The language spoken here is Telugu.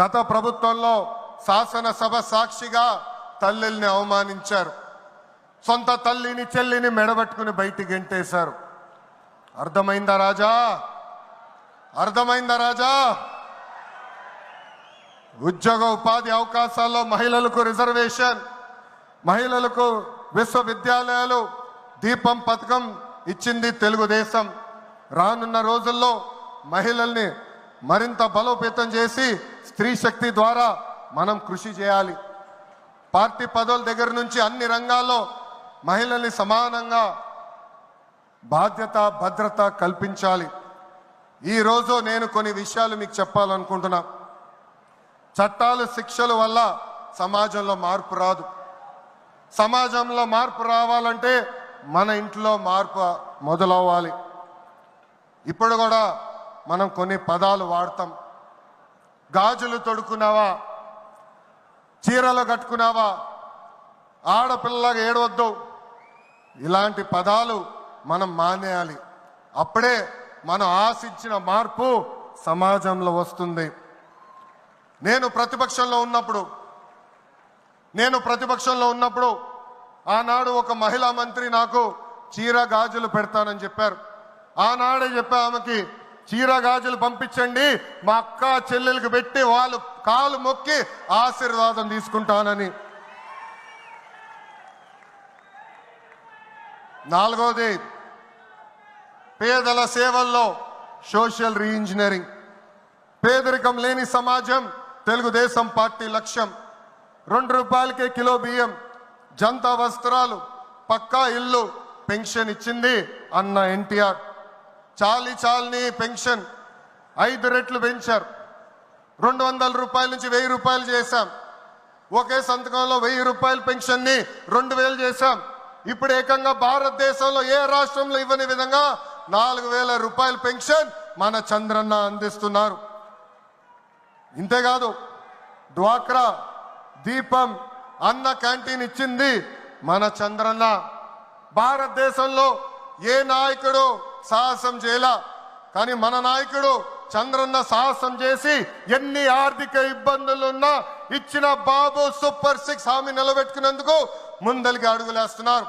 గత ప్రభుత్వంలో శాసనసభ సాక్షిగా తల్లిల్ని అవమానించారు. సొంత తల్లిని చెల్లిని మెడబెట్టుకుని బయటికి గెంటేశారు. అర్థమైందా రాజా? అర్థమైందా రాజా? ఉద్యోగ ఉపాధి అవకాశాల్లో మహిళలకు రిజర్వేషన్ మహిళలకు విశ్వవిద్యాలయాలు దీపం పథకం ఇచ్చింది తెలుగుదేశం. రానున్న రోజుల్లో మహిళల్ని మరింత బలోపేతం చేసి స్త్రీ శక్తి ద్వారా మనం కృషి చేయాలి. పార్టీ పదవుల దగ్గర నుంచి అన్ని రంగాల్లో మహిళల్ని సమానంగా బాధ్యత భద్రత కల్పించాలి. ఈరోజు నేను కొన్ని విషయాలు మీకు చెప్పాలనుకుంటున్నా. చట్టాలు శిక్షల వల్ల సమాజంలో మార్పు రాదు. సమాజంలో మార్పు రావాలంటే మన ఇంట్లో మార్పు మొదలవ్వాలి. ఇప్పుడు కూడా మనం కొన్ని పదాలు వాడతాం. గాజులు తొడుకున్నావా చీరలు కట్టుకున్నావా? ఆడపిల్లలాగా ఏడవద్దు. ఇలాంటి పదాలు మనం మానేయాలి. అప్పుడే మనం ఆశించిన మార్పు సమాజంలో వస్తుంది. నేను ప్రతిపక్షంలో ఉన్నప్పుడు నేను ప్రతిపక్షంలో ఉన్నప్పుడు ఆనాడు ఒక మహిళా మంత్రి నాకు చీర గాజులు పెడతానని చెప్పారు. ఆనాడే చెప్పా ఆమెకి చీర గాజులు పంపించండి మా అక్క చెల్లెలకు పెట్టి వాళ్ళు కాలు మొక్కి ఆశీర్వాదం తీసుకుంటానని. నాలుగోది పేదల సేవల్లో సోషల్ రీఇంజనీరింగ్. పేదరికం లేని సమాజం తెలుగుదేశం పార్టీ లక్ష్యం. రెండు రూపాయలకే కిలో బియ్యం జంతా వస్త్రాలు పక్కా ఇల్లు పెన్షన్ ఇచ్చింది అన్న ఎన్టీఆర్. చాలి చాలని పెన్షన్. ఐదు రెట్లు పెంచారు. రెండు వందల రూపాయల నుంచి వెయ్యి రూపాయలు చేశాం. ఒకే సంతకంలో వెయ్యి రూపాయల పెన్షన్ని రెండు వేలు చేశాం. ఇప్పుడు ఏకంగా భారతదేశంలో ఏ రాష్ట్రంలో ఇవ్వని విధంగా నాలుగు వేల రూపాయల పెన్షన్ మన చంద్రన్న అందిస్తున్నారు. ఇంతేకాదు డ్వాక్రా దీపం అన్న క్యాంటీన్ ఇచ్చింది మన చంద్రన్న. భారతదేశంలో ఏ నాయకుడు సాహసం చేయలా. కానీ మన నాయకుడు చంద్రన్న సాహసం చేసి ఎన్ని ఆర్థిక ఇబ్బందులున్నా ఇచ్చిన బాబు సూపర్ సిక్స్ హామీ నిలబెట్టుకున్నందుకు ముందలికి అడుగులేస్తున్నారు.